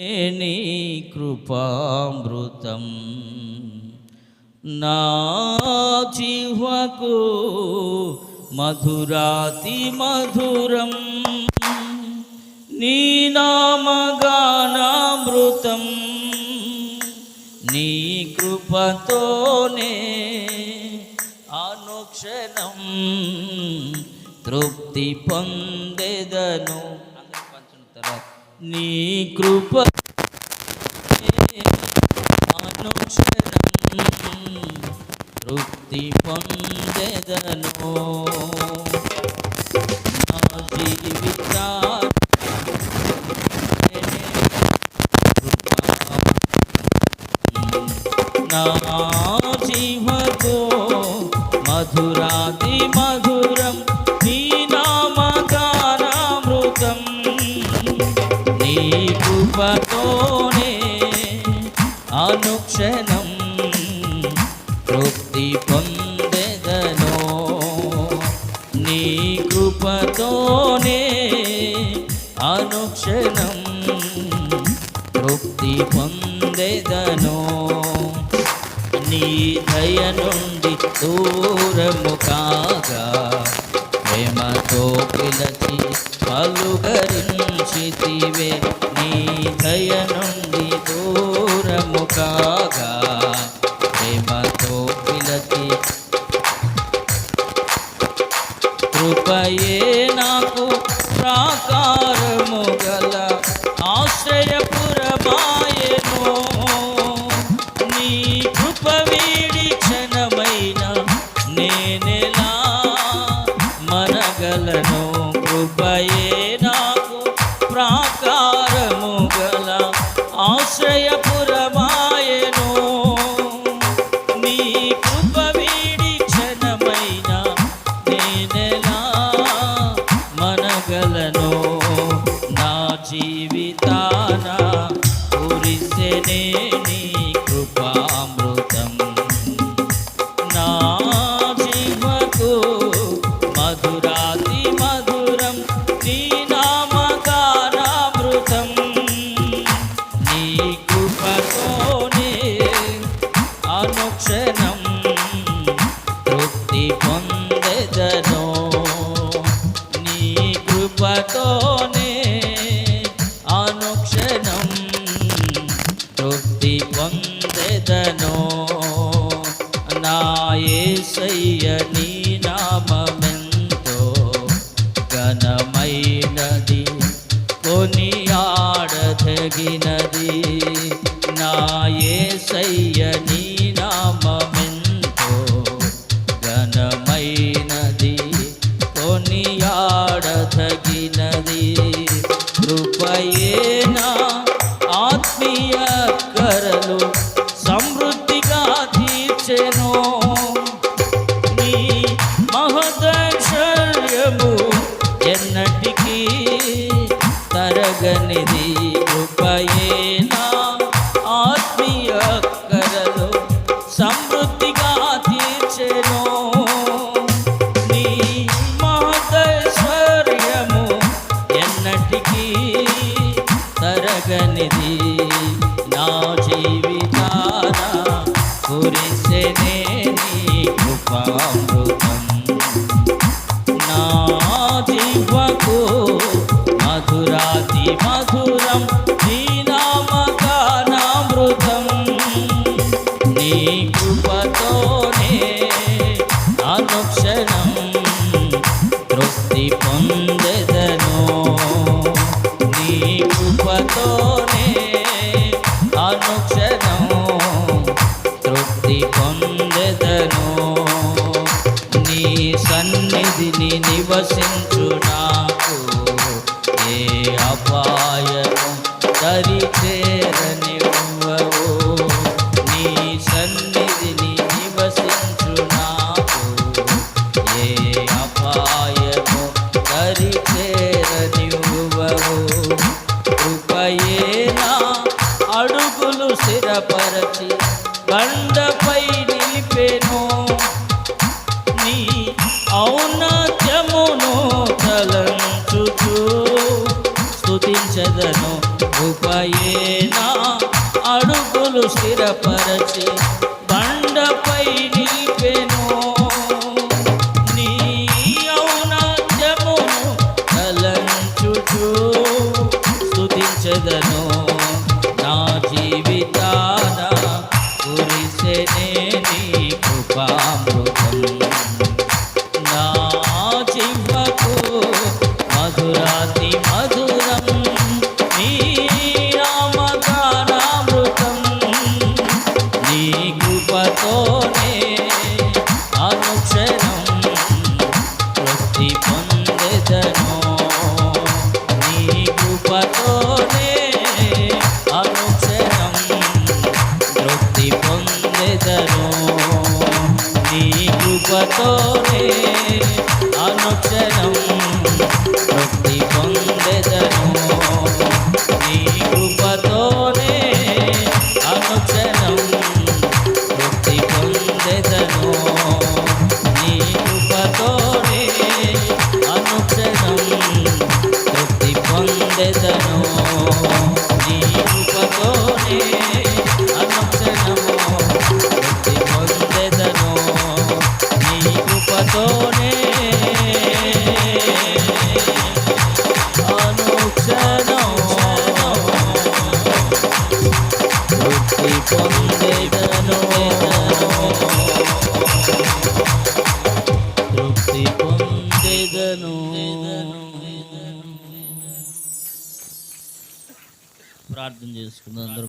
నీ కృపామృతం? నా జీవకు మధురాతి మధురం. నీ నామగానామృతం. నీ కృపతోనే అనుక్షణం తృప్తి పొందెదను. నీ కృప అనుక్షణం తృప్తి పొందెదను నా జీవితా నా జీవకు మధురాతి మధురం తృప్తి పొందెదను. నీ కృపతోనే అనుక్షణం తృప్తి పొందెదను. నీ దయ నుండి దూరము కాగా ప్రేమతో పిలచి పలుకరించితివే. నీ దయ నుండి మనగలను కృపయే తృప్తి పొందెదను నా యేసయ్య నీ నామమెంతో ఘనమైనది కొనియాడదగినది. నాయే యేసయ్య నీ నామమెంతో ఘనమైనది కొనియాడదగినది. మహదైశ్వర్యము ఎన్నటికీ తరగనిది కృపయేనా ఆత్మీయ కరలు సమృద్ధిగా తీర్చెను. నీ మహదైశ్వర్యము ఎన్నటికీ తరగనిది నా జీవితాన కురిసెనే అమృతం నీ కృపతోనే అనుక్షణం తృప్తి పొందెదను. నీ కృపతోనే అనుక్షణం తృప్తి పొందెదను. నీ సన్నిధిని నివసించు ఏ అపాయము దరి ఔన్నత్యమును తలంచుచు. స్థుతించదను ఉపయేనా అడుగులు స్థిరపరచి. కృపతోనే అనుక్షణం తృప్తి పొందెదను నీ కృపతో ప్రార్థన చేసుకుందాం అందరూ